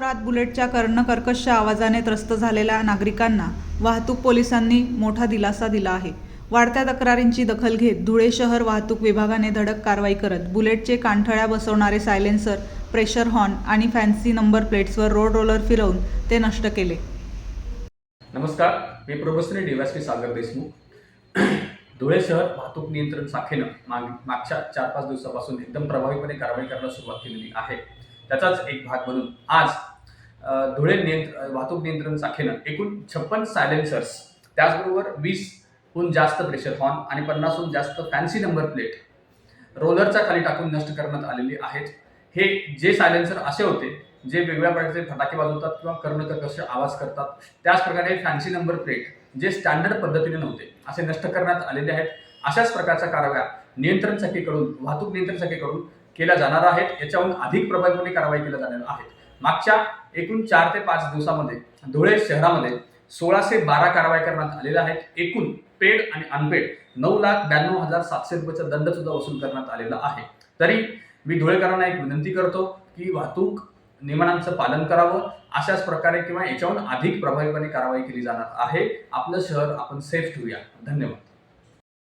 शहरात बुलेटच्या कर्णकर्कश आवाजाने त्रस्त झालेल्या नागरिकांना वाहतूक पोलिसांनी मोठा दिलासा दिला आहे. वाढत्या तक्रारींची दखल घेत धुळे शहर वाहतूक विभागाने धडक कारवाई करत बुलेटचे कानठळ्या बसवणारे सायलेन्सर प्रेशर हॉर्न आणि फॅन्सी नंबर प्लेट्सवर रोड रोलर फिरवून ते नष्ट केले. नमस्कार मी प्रोफेसर डीवायसपी सागर देशमुख. धुळे शहर वाहतूक नियंत्रण शाखेनं माग मागच्या चार पाच दिवसापासून एकदम प्रभावीपणे कारवाई करायला सुरुवात केलेली आहे. त्याचाच एक भाग म्हणून आज धुळे नियंत्र वाहतूक नियंत्रण शाखेनं एकूण छप्पन सायलेन्सर्स त्याचबरोबर वीसहून जास्त प्रेशर हॉर्न आणि पन्नासहून जास्त फॅन्सी नंबर प्लेट रोलरच्या खाली टाकून नष्ट करण्यात आलेली आहेत. हे जे सायलेन्सर असे होते जे वेगवेगळ्या प्रकारचे फटाके वाजवतात किंवा कर्णकर्कश आवाज करतात त्याच प्रकारे फॅन्सी नंबर प्लेट जे स्टँडर्ड पद्धतीने नव्हते असे नष्ट करण्यात आलेले आहेत. अशाच प्रकारच्या कारवाया नियंत्रण शाखेकडून वाहतूक नियंत्रण शाखेकडून केल्या जाणार आहेत. याच्याहून अधिक प्रभावीपणे कारवाई केल्या जाणार आहेत. मागच्या एकूण चार ते पाच दिवसामध्ये धुळे शहरामध्ये सोळाशे बारा कारवाई करण्यात आलेल्या आहेत. एकूण पेड आणि अनपेड नऊ लाख ब्याण्णव हजार सातशे रुपयाचा दंड सुद्धा वसूल करण्यात आलेला आहे. तरी मी धुळेकरांना एक विनंती करतो की वाहतूक नियमांचं पालन करावं. अशाच प्रकारे किंवा याच्याहून अधिक प्रभावीपणे कारवाई केली जाणार आहे. आपलं शहर आपण सेफ ठेवूया. धन्यवाद.